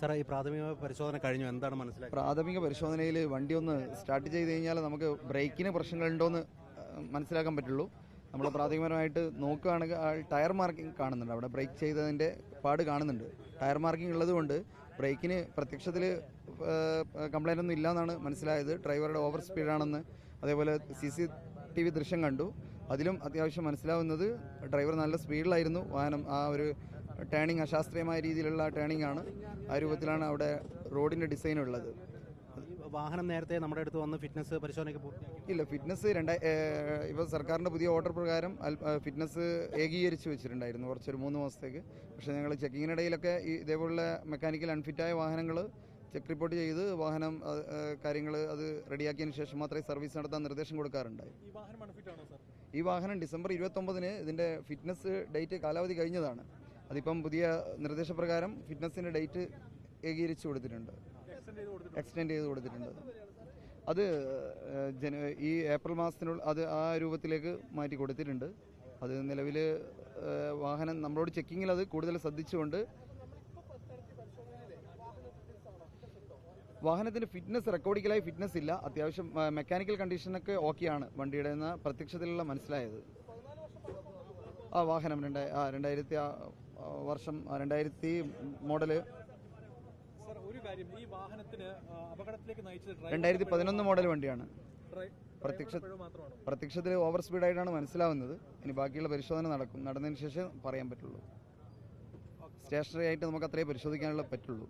സാറേ ഈ പ്രാഥമിക പരിശോധന കഴിഞ്ഞു. എന്താണ് മനസ്സിലായത് പ്രാഥമിക പരിശോധനയിൽ വണ്ടി ഒന്ന് സ്റ്റാർട്ട് ചെയ്ത് കഴിഞ്ഞാൽ നമുക്ക് ബ്രേക്കിന് പ്രശ്നങ്ങളുണ്ടോയെന്ന് മനസ്സിലാക്കാൻ പറ്റുള്ളൂ. നമ്മൾ പ്രാഥമികമായിട്ട് നോക്കുകയാണെങ്കിൽ ടയർ മാർക്കിംഗ് കാണുന്നുണ്ട്. അവിടെ ബ്രേക്ക് ചെയ്തതിന്റെ പാട് കാണുന്നുണ്ട്. ടയർ മാർക്കിംഗ് ഉള്ളതുകൊണ്ട് ബ്രേക്കിന് പ്രത്യക്ഷത്തിൽ കംപ്ലൈന്റ് ഒന്നും ഇല്ലയെന്നാണ് മനസ്സിലായത്. ഡ്രൈവറുടെ ഓവർ സ്പീഡാണെന്ന് അതേപോലെ സി സി ടി വി ദൃശ്യം കണ്ടു. അതിലും അത്യാവശ്യം മനസ്സിലാവുന്നത് ഡ്രൈവർ നല്ല സ്പീഡിലായിരുന്നു. വാഹനം ആ ഒരു ടേണിംഗ് അശാസ്ത്രീയമായ രീതിയിലുള്ള ടേണിംഗ് ആണ്. ആ രൂപത്തിലാണ് അവിടെ റോഡിന്റെ ഡിസൈൻ ഉള്ളത്. വാഹനം നേരത്തെ നമ്മുടെ അടുത്ത് വന്ന് ഫിറ്റ്നസ് പരിശോധനയ്ക്ക് ഇല്ല ഫിറ്റ്നസ് രണ്ടായി ഇപ്പോൾ സർക്കാരിന്റെ പുതിയ ഓർഡർ പ്രകാരം ഫിറ്റ്നസ് ഏകീകരിച്ച് വെച്ചിട്ടുണ്ടായിരുന്നു കുറച്ചൊരു മൂന്ന് മാസത്തേക്ക്. പക്ഷേ ഞങ്ങൾ ചെക്കിങ്ങിനിടയിലൊക്കെ ഈ ഇതേപോലുള്ള മെക്കാനിക്കൽ അൺഫിറ്റായ വാഹനങ്ങൾ ചെക്ക് റിപ്പോർട്ട് ചെയ്ത് വാഹനം കാര്യങ്ങൾ അത് റെഡിയാക്കിയതിന് ശേഷം മാത്രമേ സർവീസ് നടത്താൻ നിർദ്ദേശം കൊടുക്കാറുണ്ടായി. ഈ വാഹനം ഡിസംബർ ഇരുപത്തൊമ്പതിന് ഇതിന്റെ ഫിറ്റ്നസ് ഡേറ്റ് കാലാവധി കഴിഞ്ഞതാണ്. അതിപ്പം പുതിയ നിർദ്ദേശപ്രകാരം ഫിറ്റ്നസിന്റെ ഡേറ്റ് ഏകീകരിച്ച് കൊടുത്തിട്ടുണ്ട്. എക്സ്റ്റെൻഡ് ചെയ്ത് കൊടുത്തിട്ടുണ്ട്. അത് ഈ ഏപ്രിൽ മാസത്തിനുള്ള അത് ആ രൂപത്തിലേക്ക് മാറ്റി കൊടുത്തിട്ടുണ്ട്. അത് നിലവിൽ വാഹനം നമ്മളോട് ചെക്കിങ്ങിൽ അത് കൂടുതൽ ശ്രദ്ധിച്ചുകൊണ്ട് വാഹനത്തിന്റെ ഫിറ്റ്നസ് റെക്കോർഡിക്കലായി ഫിറ്റ്നസ് ഇല്ല. അത്യാവശ്യം മെക്കാനിക്കൽ കണ്ടീഷനൊക്കെ ഓക്കെയാണ് വണ്ടിയുടെ എന്ന പ്രത്യക്ഷത്തിലുള്ള മനസ്സിലായത്. വാഹനം രണ്ട് ആ രണ്ടായിരത്തി ആ, ആ, വർഷം ആ, രണ്ടായിരത്തി മോഡൽ. ഒരു കാര്യം. ഈ വാഹനത്തിന് അപകടത്തിലേക്ക് നയിച്ചത് രണ്ടായിരത്തി പതിനൊന്ന് മോഡൽ വണ്ടിയാണ്. പ്രത്യക്ഷ പ്രത്യക്ഷത്തിൽ ഓവർ സ്പീഡായിട്ടാണ് മനസ്സിലാവുന്നത്. ഇനി ബാക്കിയുള്ള പരിശോധന നടക്കും. നടന്നതിന് ശേഷം പറയാൻ പറ്റുള്ളൂ. സ്റ്റേഷനറി ആയിട്ട് നമുക്ക് അത്രേ പരിശോധിക്കാനുള്ള പറ്റുള്ളൂ.